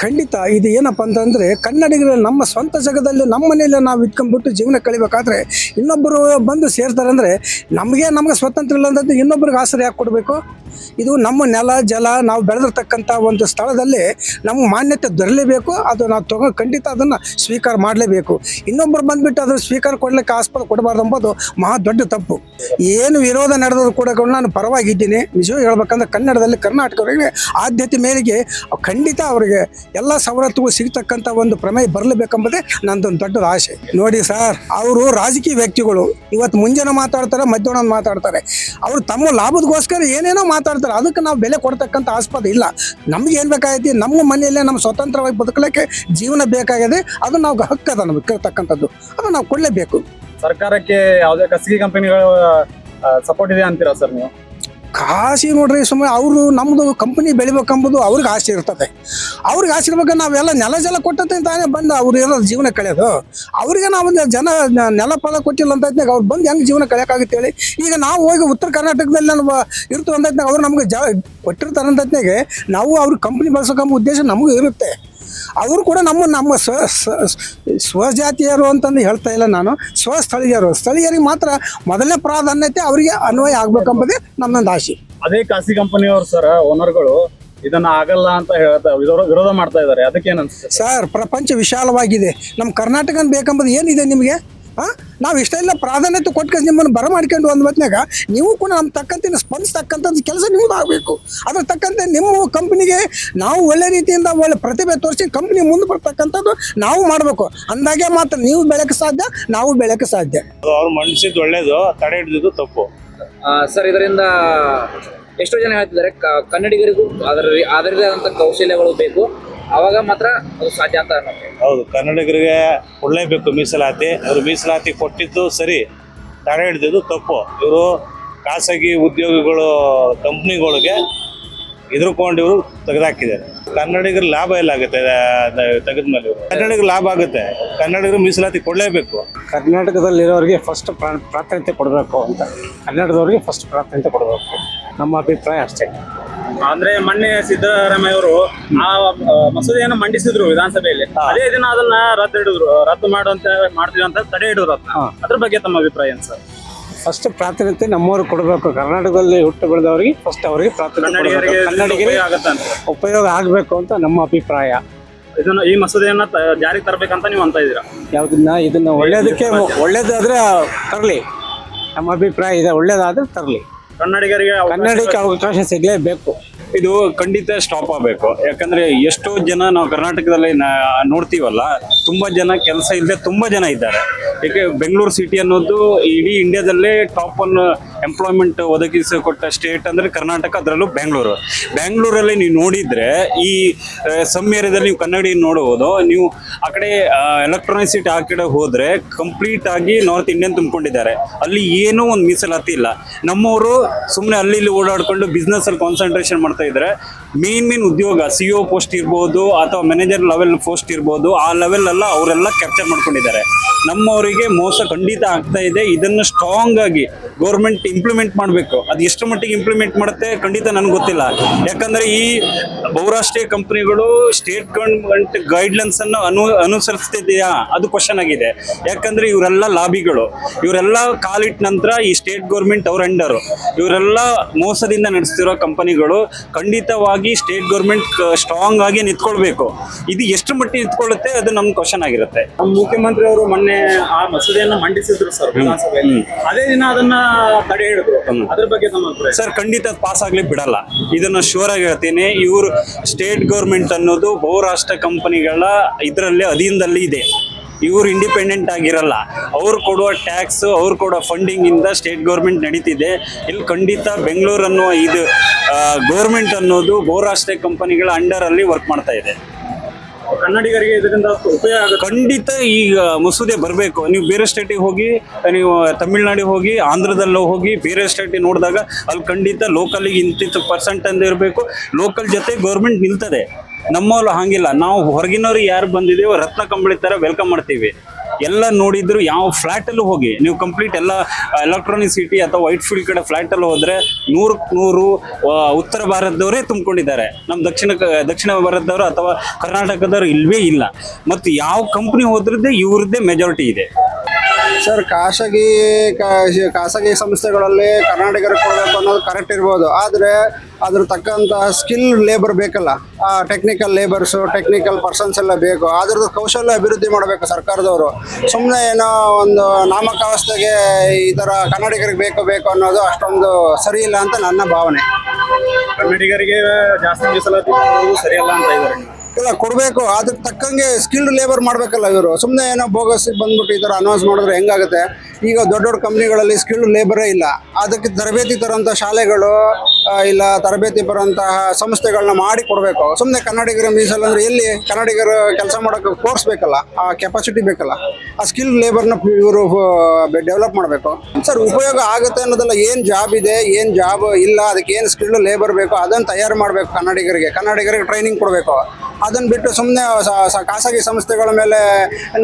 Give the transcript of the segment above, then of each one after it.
ಖಂಡಿತ ಇದು ಏನಪ್ಪ ಅಂತಂದರೆ ಕನ್ನಡಿಗರು ನಮ್ಮ ಸ್ವಂತ ಜಗದಲ್ಲಿ ನಮ್ಮ ಮನೆಯಲ್ಲೇ ನಾವು ಇಟ್ಕೊಂಡ್ಬಿಟ್ಟು ಜೀವನ ಕಳಿಬೇಕಾದ್ರೆ ಇನ್ನೊಬ್ಬರು ಬಂದು ಸೇರ್ತಾರೆ ಅಂದರೆ ನಮಗೆ ನಮಗೆ ಸ್ವತಂತ್ರ ಇಲ್ಲ ಅಂತಂದು ಇನ್ನೊಬ್ರಿಗೆ ಆಸರೆ ಯಾಕೆ ಕೊಡಬೇಕು? ಇದು ನಮ್ಮ ನೆಲ, ಜಲ, ನಾವು ಬೆಳೆದಿರ್ತಕ್ಕಂಥ ಒಂದು ಸ್ಥಳದಲ್ಲಿ ನಮ್ಮ ಮಾನ್ಯತೆ ದೊರಲೇಬೇಕು ಅದು ನಾವು ತಗೊಂಡು ಖಂಡಿತ ಅದನ್ನು ಸ್ವೀಕಾರ ಮಾಡಲೇಬೇಕು. ಇನ್ನೊಬ್ಬರು ಬಂದುಬಿಟ್ಟು ಅದನ್ನು ಸ್ವೀಕಾರ ಕೊಡಲಿಕ್ಕೆ ಆಸ್ಪದ ಕೊಡಬಾರ್ದು ಎಂಬುದು ಮಹಾ ದೊಡ್ಡ ತಪ್ಪು. ಏನು ವಿರೋಧ ನಡೆದ್ರು ಕೂಡ ನಾನು ಪರವಾಗಿದ್ದೀನಿ. ನಿಜವಾಗಿ ಹೇಳ್ಬೇಕಂದ್ರೆ ಕನ್ನಡದಲ್ಲಿ ಕರ್ನಾಟಕವರಿಗೆ ಆದ್ಯತೆ ಮೇರೆಗೆ ಖಂಡಿತ ಅವರಿಗೆ ಎಲ್ಲ ಸವಲತ್ತುಗಳು ಸಿಗ್ತಕ್ಕಂಥ ಒಂದು ಪ್ರಮೇಯ ಬರಲೇಬೇಕೆಂಬುದೇ ನಂದೊಂದು ದೊಡ್ಡ ಆಸೆ. ನೋಡಿ ಸರ್, ಅವರು ರಾಜಕೀಯ ವ್ಯಕ್ತಿಗಳು. ಇವತ್ತು ಮುಂಜಾನೆ ಮಾತಾಡ್ತಾರೆ, ಮಧ್ಯಾಹ್ನ ಮಾತಾಡ್ತಾರೆ. ಅವರು ತಮ್ಮ ಲಾಭದಗೋಸ್ಕರ ಏನೇನೋ ಮಾತಾಡ್ತಾರೆ. ಅದಕ್ಕೆ ನಾವು ಬೆಲೆ ಕೊಡ್ತಕ್ಕಂಥ ಆಸ್ಪದ ಇಲ್ಲ. ನಮ್ಗೆ ಏನು ಬೇಕಾಗೈತಿ? ನಮ್ಮ ಮನೆಯಲ್ಲೇ ನಮ್ಮ ಸ್ವತಂತ್ರವಾಗಿ ಬದುಕಲಿಕ್ಕೆ ಜೀವನ ಬೇಕಾಗಿದೆ. ಅದು ನಾವು ಹಕ್ಕದ ನಮ್ಗೆ ಕೇಳ್ತಕ್ಕಂಥದ್ದು ಅದು ನಾವು ಕೊಡಲೇಬೇಕು. ಸರ್ಕಾರಕ್ಕೆ ಯಾವುದೇ ಖಾಸಗಿ ಕಂಪನಿಗಳು ಸಪೋರ್ಟ್ ಇದೆ ಅಂತೀರಾ ಸರ್ ನೀವು? ಕಾಸಿ ನೋಡ್ರಿ ಸುಮ್ಮನೆ ಅವರು ನಮ್ಮದು ಕಂಪನಿ ಬೆಳಿಬೇಕಂಬುದು ಅವ್ರಿಗೆ ಆಸೆ ಇರ್ತದೆ. ಅವ್ರಿಗೆ ಇರ್ಬೇಕು ನಾವೆಲ್ಲ ನೆಲ ಜಲ ಕೊಟ್ಟಂತ ತಾನೇ ಬಂದು ಅವ್ರು ಏನೋ ಜೀವನ ಕಳೆಯೋದು? ಅವ್ರಿಗೆ ನಾವು ಜನ ನೆಲ ಫಲ ಕೊಟ್ಟಿಲ್ಲ ಅಂತ ಅವ್ರು ಬಂದು ಹೆಂಗೆ ಜೀವನ ಕಳೆಯೋಕ್ಕಾಗುತ್ತೆ ಹೇಳಿ? ಈಗ ನಾವು ಹೋಗಿ ಉತ್ತರ ಕರ್ನಾಟಕದಲ್ಲಿ ನಾನು ಇರ್ತು ಅಂತ ಅವ್ರು ನಮ್ಗೆ ಜ ಅಂತಾಗೆ ನಾವು ಅವ್ರ ಕಂಪ್ನಿ ಬಳಸೋಕಂಬ ಉದ್ದೇಶ ನಮಗೂ ಇರುತ್ತೆ. ಅವರು ಕೂಡ ನಮ್ಮ ನಮ್ಮ ಸ್ವ, ಸ್ವ- ಸ್ವಜಾತಿಯರು ಅಂತಂದು ಹೇಳ್ತಾ ಇಲ್ಲ ನಾನು. ಸ್ವಸ್ಥಳೀಯರು. ಸ್ಥಳೀಯರಿಗೆ ಮಾತ್ರ ಮೊದಲನೇ ಪ್ರಾಧಾನ್ಯತೆ ಅವರಿಗೆ ಅನ್ವಯ ಆಗ್ಬೇಕಂಬುದೇ ನನ್ನೊಂದು ಆಸೆ ಅದೇ ಖಾಸಗಿ ಕಂಪನಿಯವರು ಸರ್ ಓನರ್ಗಳು ಇದನ್ನ ಆಗಲ್ಲ ಅಂತ ಹೇಳ್ತಾ ವಿರೋಧ ವಿರೋಧ ಮಾಡ್ತಾ ಇದ್ದಾರೆ. ಅದಕ್ಕೆ ಏನ್ ಅನ್ಸುತ್ತೆ? ಸರ್ ಪ್ರಪಂಚ ವಿಶಾಲವಾಗಿದೆ. ನಮ್ಮ ಕರ್ನಾಟಕ ಬೇಕಂಬುದು ಏನಿದೆ ನಿಮಗೆ? ಹಾಂ ನಾವು ಇಷ್ಟೆಲ್ಲ ಪ್ರಾಧಾನ್ಯತೆ ಕೊಟ್ಟು ನಿಮ್ಮನ್ನು ಬರಮಾಡ್ಕೊಂಡು ಒಂದು ಹೊತ್ನಾಗ ನೀವು ಕೂಡ ನಮ್ಮ ತಕ್ಕಂತೆ ಸ್ಪಂದಿಸ್ತಕ್ಕಂಥದ್ದು ಕೆಲಸ ನಿಮ್ಮದು ಆಗಬೇಕು. ಅದ್ರ ತಕ್ಕಂತೆ ನಿಮ್ಮ ಕಂಪ್ನಿಗೆ ನಾವು ಒಳ್ಳೆ ರೀತಿಯಿಂದ ಒಳ್ಳೆ ಪ್ರತಿಭೆ ತೋರಿಸಿ ಕಂಪ್ನಿ ಮುಂದೆ ಬರ್ತಕ್ಕಂಥದ್ದು ನಾವು ಮಾಡಬೇಕು. ಅಂದಾಗೆ ಮಾತ್ರ ನೀವು ಬೆಳಕ ಸಾಧ್ಯ ನಾವು ಬೆಳಕ ಸಾಧ್ಯ. ಅವ್ರು ಮನ್ಸಿದ್ದು ಒಳ್ಳೇದು ತಡೆ ಹಿಡಿದಿದ್ದು ತಪ್ಪು. ಸರ್ ಇದರಿಂದ ಎಷ್ಟೋ ಜನ ಹೇಳ್ತಿದ್ದಾರೆ ಕ- ಕನ್ನಡಿಗರಿಗೂ ಅದರ ಅದರದೇ ಆದಂಥ ಕೌಶಲ್ಯಗಳು ಬೇಕು. ಅವಾಗ ಮಾತ್ರ ಅದು ಸಾಧ್ಯ ಅಂತ ಅನ್ನೋದು. ಹೌದು ಕನ್ನಡಿಗರಿಗೆ ಕೊಡಲೇಬೇಕು ಮೀಸಲಾತಿ. ಅವರು ಮೀಸಲಾತಿ ಕೊಟ್ಟಿದ್ದು ಸರಿ. ತಡೆ ಹಿಡಿದಿದ್ದು ತಪ್ಪು. ಇವರು ಖಾಸಗಿ ಉದ್ಯೋಗಿಗಳು ಕಂಪ್ನಿಗಳಿಗೆ ಎದುರ್ಕೊಂಡು ಇವರು ತೆಗೆದಾಕಿದ್ದಾರೆ. ಕನ್ನಡಿಗರ ಲಾಭ ಎಲ್ಲ ಆಗುತ್ತೆ ತೆಗೆದ್ಮೇಲೆ ಇವರು. ಕನ್ನಡಿಗರ ಲಾಭ ಆಗುತ್ತೆ. ಕನ್ನಡಿಗರು ಮೀಸಲಾತಿ ಕೊಡಲೇಬೇಕು. ಕರ್ನಾಟಕದಲ್ಲಿರೋರಿಗೆ ಫಸ್ಟ್ ಪ್ರಾಧಾನ್ಯತೆ ಕೊಡಬೇಕು ಅಂತ. ಕನ್ನಡದವ್ರಿಗೆ ಫಸ್ಟ್ ಪ್ರಾಧಾನ್ಯತೆ ಕೊಡಬೇಕು. ನಮ್ಮ ಅಭಿಪ್ರಾಯ ಅಷ್ಟೇ. ಅಂದ್ರೆ ಮೊನ್ನೆ ಸಿದ್ದರಾಮಯ್ಯ ಅವರು ಆ ಮಸೂದೆಯನ್ನು ಮಂಡಿಸಿದ್ರು ವಿಧಾನಸಭೆಯಲ್ಲಿ. ಅದೇ ದಿನ ಅದನ್ನ ರದ್ದು ಹಿಡಿದ್ರು. ರದ್ದು ಮಾಡುವಂತ ಮಾಡ್ತೀವಿ ಅಂತ ತಡೆ ಹಿಡಿದ್ರು. ಅದ್ರ ಬಗ್ಗೆ ತಮ್ಮ ಅಭಿಪ್ರಾಯ ಏನು ಸರ್? ಫಸ್ಟ್ ಪ್ರಾಧಾನ್ಯತೆ ನಮ್ಮವರು ಕೊಡಬೇಕು. ಕರ್ನಾಟಕದಲ್ಲಿ ಹುಟ್ಟು ಬೆಳೆದವರಿಗೆ ಫಸ್ಟ್ ಅವರಿಗೆ ಪ್ರಾಧಾನ್ಯತೆ ಕನ್ನಡಿಗರಿಗೆ ಉಪಯೋಗ ಆಗಬೇಕು ಅಂತ ನಮ್ಮ ಅಭಿಪ್ರಾಯ. ಇದನ್ನ ಈ ಮಸೂದೆಯನ್ನ ಜಾರಿಗೆ ತರಬೇಕಂತ ನೀವು ಅಂತ ಇದ್ದೀರಾ? ಯಾವುದನ್ನ ಇದನ್ನ ಒಳ್ಳೇದಕ್ಕೆ ಒಳ್ಳೇದಾದ್ರೆ ತರಲಿ. ನಮ್ಮ ಅಭಿಪ್ರಾಯ ಇದೆ ಒಳ್ಳೇದಾದ್ರೆ ತರಲಿ. ಕನ್ನಡಿಗರಿಗೆ ಕನ್ನಡಕ್ಕೆ ಅವಕಾಶ ಸಿಗಲೇಬೇಕು. ಇದು ಖಂಡಿತ ಸ್ಟಾಪ್ ಆಗಬೇಕು. ಯಾಕಂದ್ರೆ ಎಷ್ಟೋ ಜನ ನಾವು ಕರ್ನಾಟಕದಲ್ಲಿ ನಾ- ನೋಡ್ತೀವಲ್ಲ ತುಂಬಾ ಜನ ಕೆಲಸ ಇಲ್ಲದೆ ತುಂಬಾ ಜನ ಇದ್ದಾರೆ. ಏಕೆ ಬೆಂಗಳೂರು ಸಿಟಿ ಅನ್ನೋದು ಇಡೀ ಇಂಡಿಯಾದಲ್ಲೇ ಟಾಪ್ ಒನ್ ಎಂಪ್ಲಾಯ್ಮೆಂಟ್ ಒದಗಿಸಿಕೊಟ್ಟ ಸ್ಟೇಟ್ ಅಂದರೆ ಕರ್ನಾಟಕ, ಅದರಲ್ಲೂ ಬೆಂಗಳೂರು ಬೆಂಗಳೂರಲ್ಲಿ ನೀವು ನೋಡಿದರೆ ಈ ಸಮ್ ಏರಿಯಾದಲ್ಲಿ ನೀವು ಕನ್ನಡಿ ನೋಡುವುದು ನೀವು ಆ ಕಡೆ ಎಲೆಕ್ಟ್ರಾನಿಸಿಟಿ ಆ ಕಡೆ ಹೋದರೆ ಕಂಪ್ಲೀಟ್ ಆಗಿ ನಾರ್ತ್ ಇಂಡಿಯನ್ ತುಂಬಿಕೊಂಡಿದ್ದಾರೆ. ಅಲ್ಲಿ ಏನೂ ಒಂದು ಮೀಸಲಾತಿ ಇಲ್ಲ. ನಮ್ಮವರು ಸುಮ್ಮನೆ ಅಲ್ಲಿ ಇಲ್ಲಿ ಓಡಾಡಿಕೊಂಡು ಬಿಸ್ನೆಸ್ಸಲ್ಲಿ ಕಾನ್ಸಂಟ್ರೇಷನ್ ಮಾಡ್ತಾ ಇದ್ದಾರೆ ಮೇನ್ ಮೇನ್ ಉದ್ಯೋಗ ಸಿ ಒ ಪೋಸ್ಟ್ ಇರ್ಬೋದು ಅಥವಾ ಮ್ಯಾನೇಜರ್ ಲೆವೆಲ್ ಪೋಸ್ಟ್ ಇರ್ಬೋದು, ಆ ಲೆವೆಲೆಲ್ಲ ಅವರೆಲ್ಲ ಕ್ಯಾಪ್ಚರ್ ಮಾಡ್ಕೊಂಡಿದ್ದಾರೆ. ನಮ್ಮವರಿಗೆ ಮೋಸ ಖಂಡಿತ ಆಗ್ತಾ ಇದೆ. ಇದನ್ನು ಸ್ಟ್ರಾಂಗ್ ಆಗಿ ಗೌರ್ಮೆಂಟ್ ಇಂಪ್ಲಿಮೆಂಟ್ ಮಾಡಬೇಕು. ಅದು ಎಷ್ಟು ಮಟ್ಟಿಗೆ ಇಂಪ್ಲಿಮೆಂಟ್ ಮಾಡುತ್ತೆ ಖಂಡಿತ ನನಗೆ ಗೊತ್ತಿಲ್ಲ. ಯಾಕಂದ್ರೆ ಈ ಬಹುರಾಷ್ಟ್ರೀಯ ಕಂಪನಿಗಳು ಸ್ಟೇಟ್ ಗೌರ್ಮೆಂಟ್ ಗೈಡ್ಲೈನ್ಸ್ ಅನ್ನು ಅನು ಅನುಸರಿಸ್ತಿದೆಯಾ? ಅದು ಕ್ವಶನ್ ಆಗಿದೆ. ಯಾಕಂದ್ರೆ ಇವರೆಲ್ಲ ಲಾಬಿಗಳು. ಇವರೆಲ್ಲ ಕಾಲಿಟ್ಟ ನಂತರ ಈ ಸ್ಟೇಟ್ ಗೌರ್ಮೆಂಟ್ ಅವ್ರ ಅಂಡರು ಇವರೆಲ್ಲ ಮೋಸದಿಂದ ನಡೆಸ್ತಿರೋ ಕಂಪನಿಗಳು ಖಂಡಿತವಾಗಿ ಸ್ಟೇಟ್ ಗೌರ್ಮೆಂಟ್ ಸ್ಟ್ರಾಂಗ್ ಆಗಿ ನಿಂತ್ಕೊಳ್ಬೇಕು. ಇದು ಎಷ್ಟು ಮಟ್ಟಿಗೆ ನಿಂತ್ಕೊಳ್ಳುತ್ತೆ ಅದು ನಮ್ಮ ಕ್ವಶನ್ ಆಗಿರುತ್ತೆ. ನಮ್ಮ ಮುಖ್ಯಮಂತ್ರಿ ಅವರು ಮೊನ್ನೆ ಆ ಮಸೂದೆಯನ್ನು ಮಂಡಿಸಿದ್ರು ಸರ್ ವಿಧಾನಸಭೆಯಲ್ಲಿ. ಅದೇ ದಿನ ಅದನ್ನ ಹೇಳಿದ್ರು. ಅದ್ರ ಬಗ್ಗೆ ತಮ್ಮ ಸರ್ ಖಂಡಿತ ಪಾಸ್ ಆಗ್ಲಿಕ್ಕೆ ಬಿಡಲ್ಲ. ಇದನ್ನ ಶೋರ್ ಆಗಿ ಹೇಳ್ತೀನಿ. ಇವರು ಸ್ಟೇಟ್ ಗೌರ್ಮೆಂಟ್ ಅನ್ನೋದು ಬಹುರಾಷ್ಟ್ರ ಕಂಪನಿಗಳ ಇದರಲ್ಲಿ ಅಧೀನದಲ್ಲಿ ಇದೆ. ಇವರು ಇಂಡಿಪೆಂಡೆಂಟ್ ಆಗಿರಲ್ಲ. ಅವ್ರು ಕೊಡುವ ಟ್ಯಾಕ್ಸ್ ಅವ್ರು ಕೊಡೋ ಫಂಡಿಂಗ್ ಇಂದ ಸ್ಟೇಟ್ ಗೌರ್ಮೆಂಟ್ ನಡೀತಿದೆ. ಇಲ್ಲಿ ಖಂಡಿತ ಬೆಂಗಳೂರು ಅನ್ನುವ ಇದು ಗೌರ್ಮೆಂಟ್ ಅನ್ನೋದು ಬಹುರಾಷ್ಟ್ರೀಯ ಕಂಪನಿಗಳ ಅಂಡರ್ ಅಲ್ಲಿ ವರ್ಕ್ ಮಾಡ್ತಾ ಇದೆ. ಕನ್ನಡಿಗರಿಗೆ ಇದರಿಂದ ಉಪಯೋಗ ಖಂಡಿತ ಈಗ ಮಸೂದೆ ಬರಬೇಕು. ನೀವು ಬೇರೆ ಸ್ಟೇಟಿಗೆ ಹೋಗಿ, ನೀವು ತಮಿಳ್ನಾಡಿಗೆ ಹೋಗಿ, ಆಂಧ್ರದಲ್ಲೂ ಹೋಗಿ ಬೇರೆ ಸ್ಟೇಟಿಗೆ ನೋಡಿದಾಗ ಅಲ್ಲಿ ಖಂಡಿತ ಲೋಕಲಿಗೆ ಇಂತಿಷ್ಟು ಪರ್ಸೆಂಟ್ ಅಂತ ಇರಬೇಕು. ಲೋಕಲ್ ಜೊತೆ ಗೌರ್ಮೆಂಟ್ ನಿಲ್ತದೆ. ನಮ್ಮಲ್ಲೂ ಹಾಗಿಲ್ಲ. ನಾವು ಹೊರಗಿನವ್ರು ಯಾರು ಬಂದಿದ್ದೀವೋ ರತ್ನ ಕಂಬಳಿ ಥರ ವೆಲ್ಕಮ್ ಮಾಡ್ತೀವಿ. ಎಲ್ಲ ನೋಡಿದ್ರು ಯಾವ ಫ್ಲಾಟ್ ಅಲ್ಲೂ ಹೋಗಿ. ನೀವು ಕಂಪ್ಲೀಟ್ ಎಲ್ಲ ಎಲೆಕ್ಟ್ರಾನಿಕ್ ಸಿಟಿ ಅಥವಾ ವೈಟ್ ಫೀಲ್ಡ್ ಕಡೆ ಫ್ಲಾಟ್ ಅಲ್ಲಿ ಹೋದ್ರೆ ನೂರಕ್ಕೆ ನೂರು ಉತ್ತರ ಭಾರತದವರೇ ತುಂಬಿಕೊಂಡಿದ್ದಾರೆ. ನಮ್ಮ ದಕ್ಷಿಣ ದಕ್ಷಿಣ ಭಾರತದವರು ಅಥವಾ ಕರ್ನಾಟಕದವರು ಇಲ್ವೇ ಇಲ್ಲ. ಮತ್ತು ಯಾವ ಕಂಪ್ನಿ ಹೋದ್ರದ್ದೇ ಇವ್ರದ್ದೇ ಮೆಜಾರಿಟಿ ಇದೆ. ಸರ್, ಖಾಸಗಿ ಖಾಸಗಿ ಸಂಸ್ಥೆಗಳಲ್ಲಿ ಕರ್ನಾಟಕರಿಗೆ ಕೊಡಬೇಕು ಅನ್ನೋದು ಕರೆಕ್ಟ್ ಇರ್ಬೋದು. ಆದರೆ ಅದ್ರ ತಕ್ಕಂತಹ ಸ್ಕಿಲ್ ಲೇಬರ್ ಬೇಕಲ್ಲ. ಆ ಟೆಕ್ನಿಕಲ್ ಲೇಬರ್ಸು ಟೆಕ್ನಿಕಲ್ ಪರ್ಸನ್ಸ್ ಎಲ್ಲ ಬೇಕು. ಅದ್ರದ್ದು ಕೌಶಲ್ಯ ಅಭಿವೃದ್ಧಿ ಮಾಡಬೇಕು ಸರ್ಕಾರದವರು. ಸುಮ್ಮನೆ ಏನೋ ಒಂದು ನಾಮಕಾವಸ್ಥೆಗೆ ಈ ಥರ ಕನ್ನಡಿಗರಿಗೆ ಬೇಕು ಬೇಕು ಅನ್ನೋದು ಅಷ್ಟೊಂದು ಸರಿ ಇಲ್ಲ ಅಂತ ನನ್ನ ಭಾವನೆ. ಕನ್ನಡಿಗರಿಗೆ ಜಾಸ್ತಿ ಮೀಸಲಾತಿ ಸರಿಯಲ್ಲ ಅಂತ ಇದ್ದಾರೆ. ಇಲ್ಲ ಕೊಡಬೇಕು. ಅದಕ್ಕೆ ತಕ್ಕಂಗೆ ಸ್ಕಿಲ್ಡ್ ಲೇಬರ್ ಮಾಡಬೇಕಲ್ಲ ಇವರು. ಸುಮ್ಮನೆ ಏನೋ ಬೋಗಸ್ ಬಂದ್ಬಿಟ್ಟು ಈ ಥರ ಅನೌನ್ಸ್ ಮಾಡಿದ್ರೆ ಹೆಂಗಾಗುತ್ತೆ? ಈಗ ದೊಡ್ಡ ದೊಡ್ಡ ಕಂಪ್ನಿಗಳಲ್ಲಿ ಸ್ಕಿಲ್ಡ್ ಲೇಬರೇ ಇಲ್ಲ. ಅದಕ್ಕೆ ತರಬೇತಿ ತರೋಂಥ ಶಾಲೆಗಳು ಇಲ್ಲ ತರಬೇತಿ ಬರೋಂತಹ ಸಂಸ್ಥೆಗಳನ್ನ ಮಾಡಿ ಕೊಡಬೇಕು. ಸುಮ್ಮನೆ ಕನ್ನಡಿಗರ ಮೀಸಲು ಅಂದರೆ ಎಲ್ಲಿ ಕನ್ನಡಿಗರು ಕೆಲಸ ಮಾಡೋಕೆ ಕೋರ್ಸ್ ಬೇಕಲ್ಲ? ಆ ಕೆಪಾಸಿಟಿ ಬೇಕಲ್ಲ. ಆ ಸ್ಕಿಲ್ಡ್ ಲೇಬರ್ನ ಇವರು ಡೆವಲಪ್ ಮಾಡಬೇಕು. ಸರ್, ಉಪಯೋಗ ಆಗುತ್ತೆ ಅನ್ನೋದಲ್ಲ ಏನು ಜಾಬ್ ಇದೆ, ಏನು ಜಾಬ್ ಇಲ್ಲ, ಅದಕ್ಕೆ ಏನು ಸ್ಕಿಲ್ಡ್ ಲೇಬರ್ ಬೇಕು ಅದನ್ನು ತಯಾರು ಮಾಡಬೇಕು ಕನ್ನಡಿಗರಿಗೆ. ಕನ್ನಡಿಗರಿಗೆ ಟ್ರೈನಿಂಗ್ ಕೊಡಬೇಕು. ಅದನ್ನು ಬಿಟ್ಟು ಸುಮ್ಮನೆ ಖಾಸಗಿ ಸಂಸ್ಥೆಗಳ ಮೇಲೆ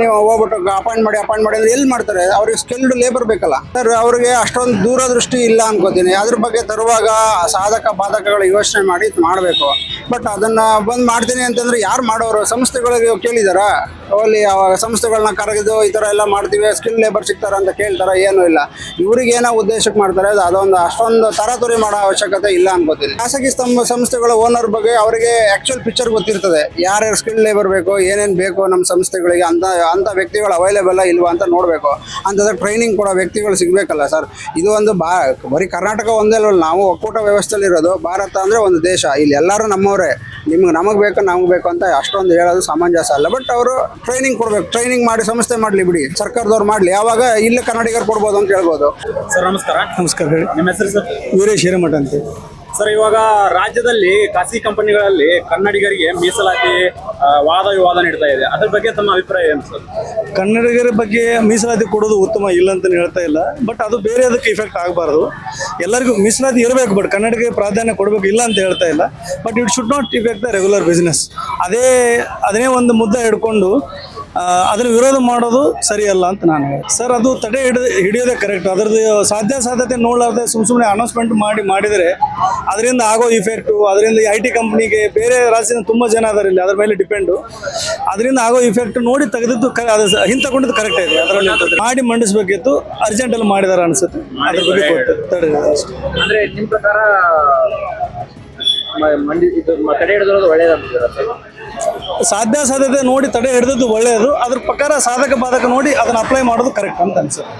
ನೀವು ಹೋಗ್ಬಿಟ್ಟು ಅಪಾಯಿಂಟ್ ಮಾಡಿ ಅಪಾಯಿಂಟ್ ಮಾಡಿ ಅಂದ್ರೆ ಎಲ್ಲಿ ಮಾಡ್ತಾರೆ? ಅವ್ರಿಗೆ ಸ್ಕಿಲ್ಡ್ ಲೇಬರ್ ಬೇಕಲ್ಲ. ಸರ್ ಅವ್ರಿಗೆ ಅಷ್ಟೊಂದು ದೂರದೃಷ್ಟಿ ಇಲ್ಲ ಅನ್ಕೋತೀನಿ. ಅದ್ರ ಬಗ್ಗೆ ತರುವಾಗ ಸಾಧಕ, ಬಾಧಕಗಳು ಯೋಚನೆ ಮಾಡಿ ಮಾಡಬೇಕು. ಬಟ್ ಅದನ್ನ ಬಂದ್ ಮಾಡ್ತೀನಿ ಅಂತಂದ್ರೆ ಯಾರು ಮಾಡೋರು? ಸಂಸ್ಥೆಗಳಿಗೆ ಕೇಳಿದಾರ? ಅಲ್ಲಿ ಸಂಸ್ಥೆಗಳನ್ನ ಕರೆದು ಈ ತರ ಎಲ್ಲ ಮಾಡ್ತೀವಿ ಸ್ಕಿಲ್ ಲೇಬರ್ ಸಿಗ್ತಾರ ಅಂತ ಕೇಳ್ತಾರ, ಏನೂ ಇಲ್ಲ. ಇವ್ರಿಗೆ ಏನೋ ಉದ್ದೇಶಕ್ಕೆ ಮಾಡ್ತಾರೆ, ಅದು ಅದೊಂದು ಅಷ್ಟೊಂದು ತರಾತುರಿ ಮಾಡೋ ಅವಶ್ಯಕತೆ ಇಲ್ಲ ಅನ್ಕೋತೀನಿ ಖಾಸಗಿ ಸಂಸ್ಥೆಗಳ ಓನರ್ ಬಗ್ಗೆ ಅವರಿಗೆ ಆಕ್ಚುಲ್ ಪಿಕ್ಚರ್ ಗೊತ್ತಿರ್ತದೆ. ಯಾರ್ಯಾರು ಸ್ಕಿಲ್ ಲೇಬರ್ ಬೇಕು, ಏನೇನು ಬೇಕು ನಮ್ಮ ಸಂಸ್ಥೆಗಳಿಗೆ, ಅಂತ ಅಂತ ವ್ಯಕ್ತಿಗಳು ಅವೈಲೇಬಲ್ ಇಲ್ವಾ ಅಂತ ನೋಡಬೇಕು. ಅಂತಂದ್ರೆ ಟ್ರೈನಿಂಗ್ ಕೊಡೋ ವ್ಯಕ್ತಿಗಳು ಸಿಗಬೇಕಲ್ಲ ಸರ್ ಇದು ಒಂದು ಬಾ, ಬರೀ ಕರ್ನಾಟಕ ಒಂದೇ ನಾವು ಒಕ್ಕೂಟ ವ್ಯವಸ್ಥೆಯಲ್ಲಿ ಇರೋದು ಭಾರತ ಅಂದರೆ ಒಂದು ದೇಶ. ಇಲ್ಲಿ ಎಲ್ಲರೂ ನಮ್ಮವರೇ ನಿಮ್ಗೆ ನಮಗೆ ಬೇಕು ನಮ್ಗೆ ಬೇಕು ಅಂತ ಅಷ್ಟೊಂದು ಹೇಳೋದು ಸಮಂಜಸ ಅಲ್ಲ. ಬಟ್ ಅವರು ಟ್ರೈನಿಂಗ್ ಕೊಡ್ಬೇಕು ಟ್ರೈನಿಂಗ್ ಮಾಡಿ ಸಂಸ್ಥೆ ಮಾಡಲಿ ಬಿಡಿ ಸರ್ಕಾರದವ್ರು ಮಾಡಲಿ. ಯಾವಾಗ ಇಲ್ಲೇ ಕನ್ನಡಿಗರು ಕೊಡ್ಬೋದು ಅಂತ ಹೇಳ್ಬೋದು. ಸರ್ ನಮಸ್ಕಾರ. ನಮಸ್ಕಾರ ಹೇಳಿ. ನಿಮ್ಮ ಹೆಸರು ಸರ್? ವೀರೇಶ್ ಹಿರೇಮಠ ಅಂತ ಸರ್, ಇವಾಗ ರಾಜ್ಯದಲ್ಲಿ ಖಾಸಗಿ ಕಂಪನಿಗಳಲ್ಲಿ ಕನ್ನಡಿಗರಿಗೆ ಮೀಸಲಾತಿ ವಾದ ವಿವಾದ ನೀಡ್ತಾ ಇದೆ. ಅದ್ರ ಬಗ್ಗೆ ತಮ್ಮ ಅಭಿಪ್ರಾಯ ಏನು ಸರ್? ಕನ್ನಡಿಗರ ಬಗ್ಗೆ ಮೀಸಲಾತಿ ಕೊಡೋದು ಉತ್ತಮ ಇಲ್ಲ ಅಂತ ಹೇಳ್ತಾ ಇಲ್ಲ. ಬಟ್ ಅದು ಬೇರೆ ಅದಕ್ಕೆ ಇಫೆಕ್ಟ್ ಆಗಬಾರ್ದು. ಎಲ್ಲರಿಗೂ ಮೀಸಲಾತಿ ಇರಬೇಕು, ಬಟ್ ಕನ್ನಡಿಗರಿಗೆ ಪ್ರಾಧಾನ್ಯ ಕೊಡಬೇಕು ಇಲ್ಲ ಅಂತ ಹೇಳ್ತಾ ಇಲ್ಲ. But it should not affect the regular business ಅದೇ, ಅದನ್ನೇ ಒಂದು ಮುದ್ದೆ ಹಿಡ್ಕೊಂಡು ಅದನ್ನ ವಿರೋಧ ಮಾಡೋದು ಸರಿಯಲ್ಲ ಅಂತ ನಾನು ಸರ್ ಅದು ತಡೆ ಹಿಡಿದ ಹಿಡಿಯೋದೇ ಕರೆಕ್ಟ್ ಅದರದ್ದು ಸಾಧ್ಯ ಸಾಧ್ಯತೆ ನೋಡಲಾರ್ದೆ ಸುಮ್ ಸುಮ್ಮನೆ ಅನೌನ್ಸ್ಮೆಂಟ್ ಮಾಡಿ ಮಾಡಿದರೆ ಅದರಿಂದ ಆಗೋ ಇಫೆಕ್ಟು ಅದರಿಂದ ಐ ಟಿ ಕಂಪ್ನಿಗೆ ಬೇರೆ ರಾಜ್ಯದಿಂದ ತುಂಬ ಜನ ಅದರ ಇಲ್ಲಿ ಅದ್ರ ಮೇಲೆ ಡಿಪೆಂಡು ಅದರಿಂದ ಆಗೋ ಇಫೆಕ್ಟ್ ನೋಡಿ ತೆಗೆದಿದ್ದು ಕರೆ ಅದು ಹಿಂತಗೊಂಡಿದ್ದು ಕರೆಕ್ಟ್ ಇದೆ ಅದರಲ್ಲಿ. ಮಾಡಿ ಮಂಡಿಸಬೇಕಿತ್ತು ಅರ್ಜೆಂಟಲ್ಲಿ ಮಾಡಿದಾರೆ ಅನ್ಸುತ್ತೆ. ಅದ್ರ ಬಗ್ಗೆ. ತಡೆ ಅಷ್ಟೇ. ಅಂದ್ರೆ ನಿಮ್ ಪ್ರಕಾರ ಮಂಡಿ ಇದು ತಡೆ ಹಿಡಿದಿರೋದು ಸರ್? ಸಾಧ್ಯ ಸಾಧ್ಯತೆ ನೋಡಿ ತಡೆ ಹಿಡಿದದ್ದು ಒಳ್ಳೆಯದು. ಅದ್ರ ಪ್ರಕಾರ ಸಾಧಕ ಬಾಧಕ ನೋಡಿ ಅದನ್ನ ಅಪ್ಲೈ ಮಾಡೋದು ಕರೆಕ್ಟ್ ಅಂತ ಅನ್ಸುತ್ತೆ.